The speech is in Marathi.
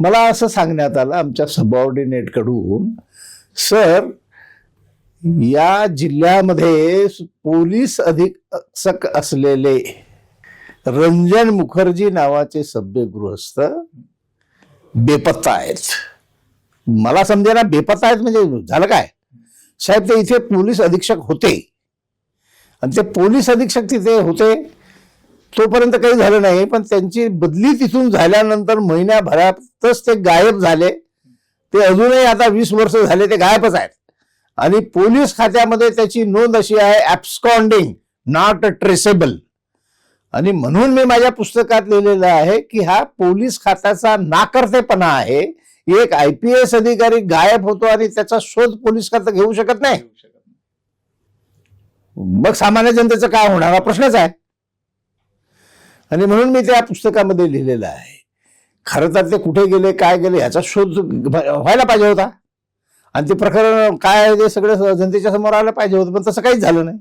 मला असं सांगण्यात आलं आमच्या सबऑर्डिनेटकडून सर या जिल्ह्यामध्ये पोलीस अधीक्षक असलेले रंजन मुखर्जी नावाचे सभ्य गृहस्थ बेपत्ता आहेत. मला समजेना बेपत्ता आहेत म्हणजे झालं काय? साहेब ते इथे पोलीस अधीक्षक होते. आणि ते पोलीस अधीक्षक तिथे होते. तोपर्यंत काही झालं नाही पण त्यांची बदली तिथून झाल्यानंतर महिन्याभरातच ते गायब झाले. ते अजूनही आता वीस वर्ष झाले ते गायबच आहेत. आणि पोलीस खात्यामध्ये त्याची नोंद अशी आहे ॲब्स्कॉन्डिंग नॉट ट्रेसेबल आणि म्हणून मी माझ्या पुस्तकात लिहिलेलं आहे की हा पोलीस खात्याचा नाकर्तेपणा आहे. एक आय पी एस अधिकारी गायब होतो आणि त्याचा शोध पोलीस खातं घेऊ शकत नाही. मग सामान्य जनतेचं काय होणार? हा प्रश्नच आहे. आणि म्हणून मी त्या पुस्तकामध्ये लिहिलेलं आहे. खरं तर ते कुठे गेले काय गेले याचा शोध व्हायला पाहिजे होता. आणि ते प्रकरण काय आहे ते सगळं जनतेच्या समोर आलं पाहिजे होतं पण तसं काहीच झालं नाही.